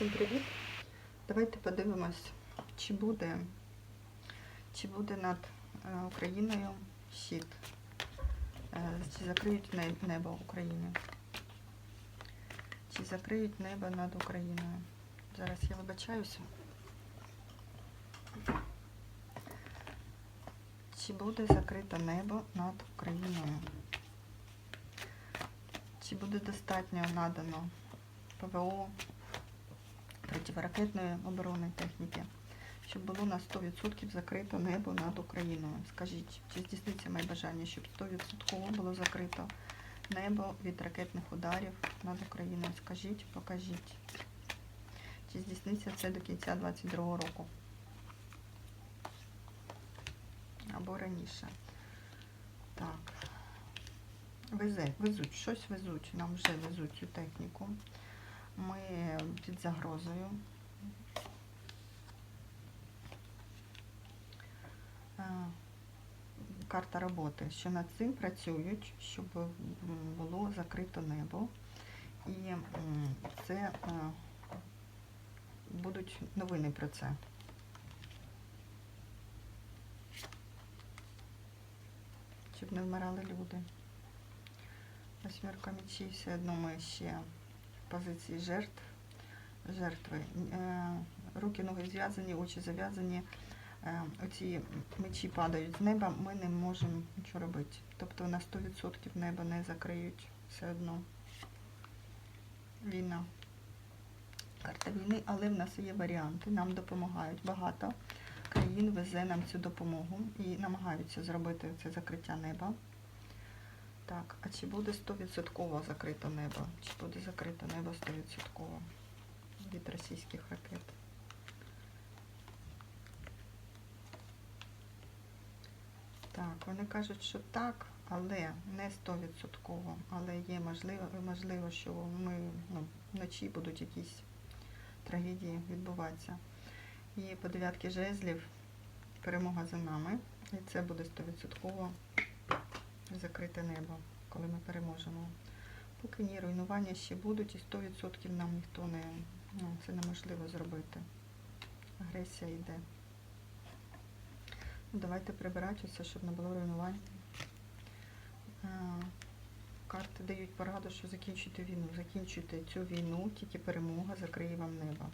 Всім привіт! Давайте подивимось, чи буде, чи буде над е, Україною щит, Е, чи закриють небо України. Чи закриють небо над Україною. Зараз я вибачаюся. Чи буде закрите небо над Україною? Чи буде достатньо надано ПВО противоракетної оборони техніки, щоб було на 100% закрито небо над Україною. Скажіть, чи здійсниться моє бажання, щоб 100% було закрито небо від ракетних ударів над Україною? Скажіть, покажіть. Чи здійсниться це до кінця 2022 року? Або раніше. Так. Везе, везуть, щось везуть, нам вже везуть цю техніку. Ми під загрозою. Е, Карта роботи, що над цим працюють, щоб було закрито небо. І це е, будуть новини про це. Щоб не вмирали люди. Восьмерка мечей все одно ми ще позиції жертв, жертви. Е, Руки, ноги зв'язані, очі зав'язані. Оці мечі падають з неба, ми не можемо нічого робити. Тобто на 100% небо не закриють все одно. Війна. Карта війни, але в нас є варіанти. Нам допомагають багато. Країн везе нам цю допомогу і намагаються зробити це закриття неба. Так, а чи буде 100% закрите небо? Чи буде закрите небо 100% від російських ракет? Так, вони кажуть, що так, але не 100%. Але є можливо, можливо що ми ну, вночі будуть якісь трагедії відбуватися. І по дев'ятки жезлів перемога за нами. І це буде 100% закрите небо, коли ми переможемо. Поки ні, руйнування ще будуть, і 100% нам ніхто не ну, це неможливо зробити. Агресія йде. Ну, давайте прибирати усе, щоб не було руйнувань. Карти дають пораду, що закінчуйте війну. Закінчуйте цю війну, тільки перемога закриє вам небо.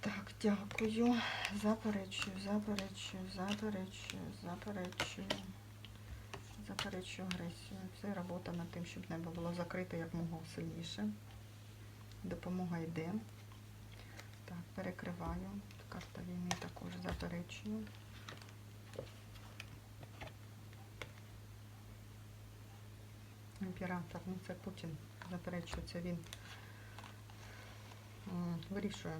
Так, дякую. Заперечую, заперечую, заперечую, заперечую. Заперечую агресію. Це робота над тим, щоб небо було закрите як мого сильніше. Допомога йде. Так, перекриваю. Карта війни також заперечую. Імператор, ну це Путін заперечує, це він вирішує.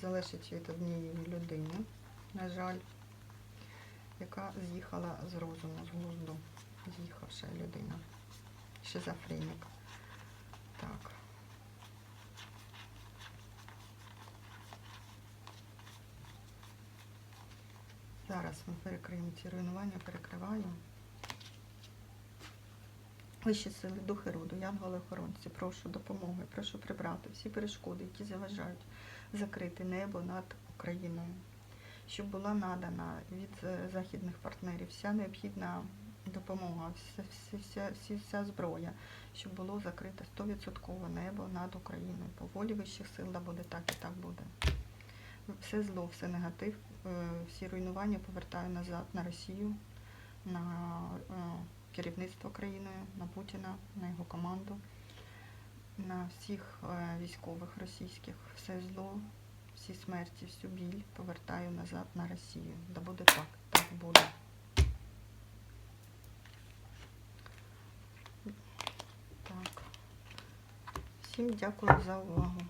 Залежить від однієї людини, на жаль, яка з'їхала з розуму, з глузду. З'їхавша людина. Шизофренік. Так. Зараз ми перекриємо ці руйнування, перекриваю. Вищі сили, духи роду, янголи охоронці, прошу допомоги, прошу прибрати всі перешкоди, які заважають закрити небо над Україною, щоб була надана від е, західних партнерів вся необхідна допомога, вся, вся, вся, вся, зброя, щоб було закрите 100% небо над Україною. По волі вищих сил да буде так і так буде. Все зло, все негатив, е, всі руйнування повертаю назад на Росію, на е, керівництво країною, на Путіна, на його команду, на всіх е, військових російських. Все зло, всі смерті, всю біль повертаю назад на Росію. Да буде так, так буде. Так. Всім дякую за увагу.